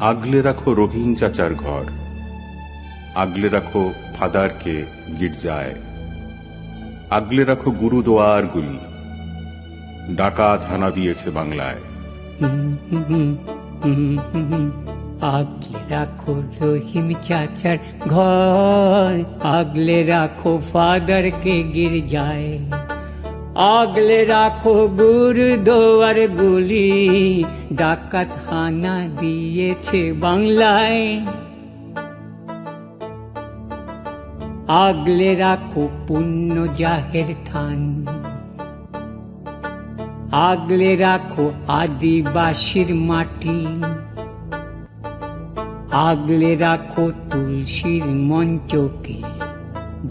আগলে রাখো রহিম চাচার ঘর। আগলে রাখো ফাদারকে গির্জায়। আগলে রাখো গুরুদোয়ারগুলি ডাকাত হানা দিয়েছে বাংলায়। আগলে রাখো রহিম চাচার ঘর, আগলে রাখো ফাদারকে গির্জায়। আগলে রাখো গুরুদোয়ার গুলি ডাকাত হানা দিয়েছে বাংলায়। আগলে রাখো পুণ্য জাহের থান, আগলে রাখো আদিবাসীর মাটি, আগলে রাখো তুলসীর মঞ্চকে।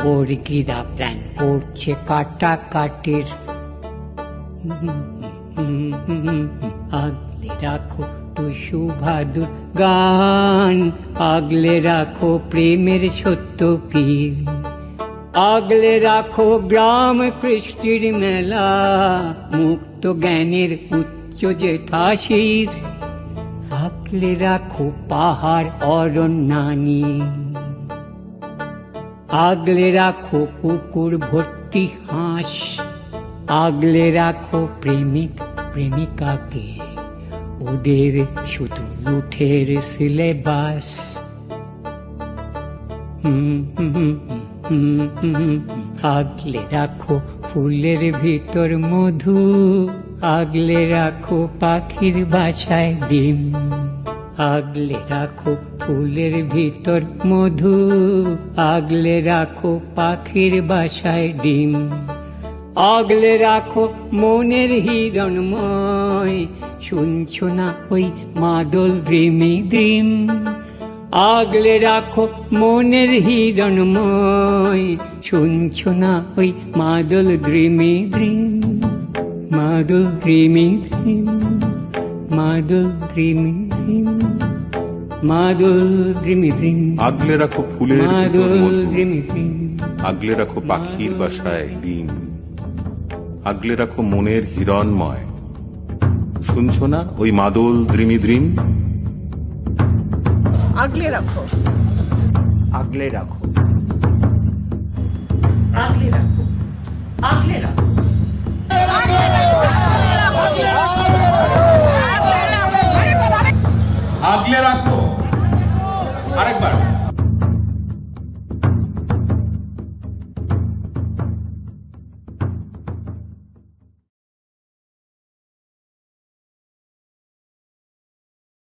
বর্গিরা প্ল্যান করছে কাটা কাটের আগলে রাখো টুসু ভাদুর গান, আগলে রাখো প্রেমের সত্য পীর আগলে রাখো গ্রাম কৃষ্টির মেলা, মুক্ত জ্ঞানের উচ্চ জেঠাশির আগলে রাখো পাহাড় অরণ্যানি। আগলে রাখো পুকুর ভর্তি হাঁস। আগলে রাখো প্রেমিক প্রেমিকাকে। ওদের শুধু লুঠের সিলেবাস। আগলে রাখো ফুলের ভিতর মধু। আগলে রাখো পাখির বাসায় ডিম। আগলে রাখো ফুলের ভিতর মধু, আগলে রাখো পাখির বাসায় ডিম, আগলে রাখো মনের হিরণময়, শুনছো না ওই মাদল দ্রিমি দ্রিম, আগলে রাখো মনের হিরণময়, শুনছো না ওই মাদল দ্রিমি দ্রিম, মাদল দ্রিমি দ্রিম। আগলে রাখো ফুলের আগলে রাখো পাখির বাসায় ডিম। আগলে রাখো মনের হিরণময়। শুনছ না ওই মাদল দ্রিমি দ্রিম? আগলে রাখো। আগলে রাখো। আগলে রাখো। আগলে রাখো। আরেকবার।